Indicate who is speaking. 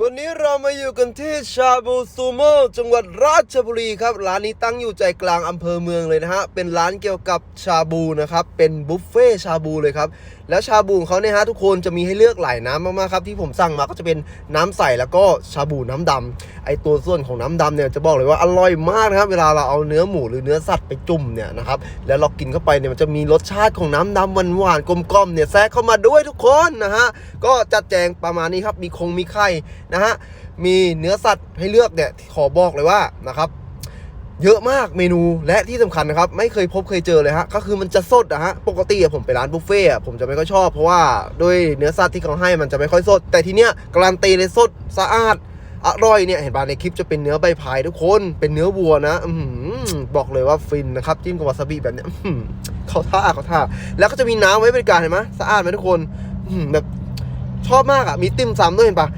Speaker 1: วันนี้เรามาอยู่กันที่ชาบูซูโม่จังหวัดราชบุรีครับ ร้านนี้ตั้งอยู่ใจกลางอำเภอเมืองเลยนะฮะ เป็นร้านเกี่ยวกับชาบูนะครับ เป็นบุฟเฟ่ชาบูเลยครับ แล้วชาบูของเขาเนี่ยฮะทุกคนจะมีให้เลือกหลายน้ำมากๆครับที่ผมสั่งมาก็จะเป็นน้ำใสแล้วก็ชาบูน้ำดำไอตัวส่วนของน้ำดำเนี่ยจะบอกเลยว่าอร่อยมากนะครับ เวลาเราเอาเนื้อหมูหรือเนื้อสัตว์ไปจุ่มเนี่ยนะครับ แล้วเรากินเข้าไปเนี่ยมันจะมีรสชาติของน้ำดำหวานๆกลมๆเนี่ยแทรกเข้ามาด้วยทุกคนนะฮะ ก็จัดแจงประมาณนี้ครับ มีคงมีไข่นะฮะ มีเนื้อสัตว์ให้เลือกเนี่ยขอบอกเลยว่านะครับ เยอะมากเมนูและที่สำคัญนะครับ ไม่เคยพบเคยเจอเลยฮะก็คือมันจะสดอะฮะปกติอะผมไปร้านบุฟเฟ่อะผมจะไม่ค่อยชอบเพราะว่าด้วยเนื้อสัตว์ที่เขาให้มันจะไม่ค่อยสด แต่ที่เนี้ยการันตีเลยสดสะอาดอร่อยเนี่ยเห็นป่ะในคลิปจะเป็นเนื้อใบพายทุกคนเป็นเนื้อวัวนะอบอกเลยว่าฟินนะครับจิ้มกับวาซาบิแบบเนี้ยอื้อหือเขาท่าเขาท่า แล้วก็จะมีน้ำไว้บริการเห็นไหมสะอาดไหมทุกคนแบบชอบมากอะมีติ่มซำด้วยเห็นป่ะ